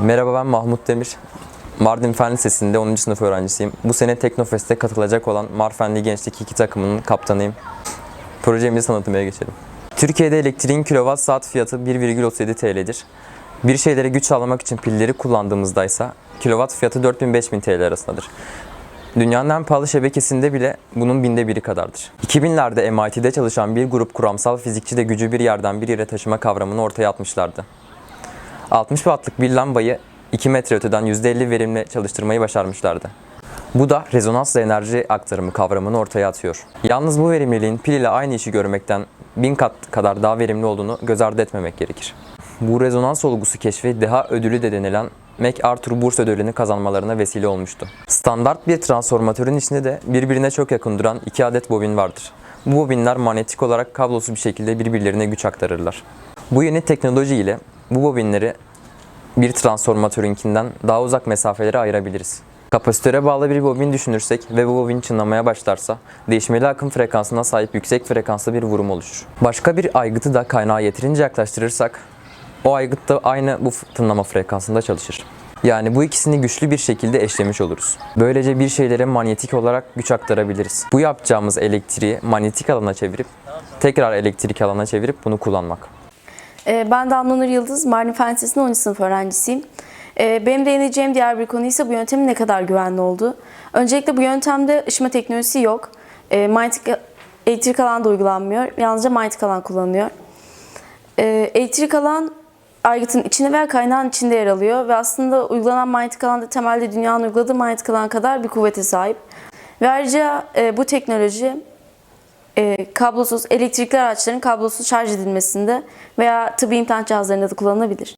Merhaba ben Mahmut Demir. Mardin Fen Lisesi'nde 10. sınıf öğrencisiyim. Bu sene Teknofest'e katılacak olan Marfenli Gençlik 2 takımının kaptanıyım. Projemizi tanıtmaya geçelim. Türkiye'de elektriğin kilowatt saat fiyatı 1,37 TL'dir. Bir şeylere güç sağlamak için pilleri kullandığımızda ise kilowatt fiyatı 4000-5000 TL arasındadır. Dünyanın en pahalı şebekesinde bile bunun binde biri kadardır. 2000'lerde MIT'de çalışan bir grup kuramsal fizikçi de gücü bir yerden bir yere taşıma kavramını ortaya atmışlardı. 60 wattlık bir lambayı 2 metre öteden %50 verimle çalıştırmayı başarmışlardı. Bu da rezonansla enerji aktarımı kavramını ortaya atıyor. Yalnız bu verimliliğin pil ile aynı işi görmekten bin kat kadar daha verimli olduğunu göz ardı etmemek gerekir. Bu rezonans olgusu keşfi deha ödülü de denilen MacArthur Burs ödülünü kazanmalarına vesile olmuştu. Standart bir transformatörün içinde de birbirine çok yakın duran iki adet bobin vardır. Bu bobinler manyetik olarak kablosuz bir şekilde birbirlerine güç aktarırlar. Bu yeni teknoloji ile bu bobinleri bir transformatörünkinden daha uzak mesafelere ayırabiliriz. Kapasitöre bağlı bir bobin düşünürsek ve bu bobin çınlamaya başlarsa değişmeli akım frekansına sahip yüksek frekanslı bir vurum oluşur. Başka bir aygıtı da kaynağa yeterince yaklaştırırsak o aygıt da aynı bu tınlama frekansında çalışır. Yani bu ikisini güçlü bir şekilde eşlemiş oluruz. Böylece bir şeylere manyetik olarak güç aktarabiliriz. Bu yapacağımız elektriği manyetik alana çevirip tekrar elektrik alana çevirip bunu kullanmak. Ee, Ben Damla Nur Yıldız, Mardin Fen Lisesi'nin 10. sınıf öğrencisiyim. Ee, Benim değineceğim diğer bir konu ise bu yöntemin ne kadar güvenli olduğu. Öncelikle bu yöntemde ışıma teknolojisi yok. Ee, Manyetik elektrik alan da uygulanmıyor. Yalnızca manyetik alan kullanılıyor. Elektrik alan aygıtın içinde veya kaynağın içinde yer alıyor ve aslında uygulanan manyetik alan da temelde dünyanın uyguladığı manyetik alan kadar bir kuvvete sahip. Ve ayrıca e, bu teknoloji e, kablosuz elektrikli araçların kablosuz şarj edilmesinde veya tıbbi implantlar cihazlarında da kullanılabilir.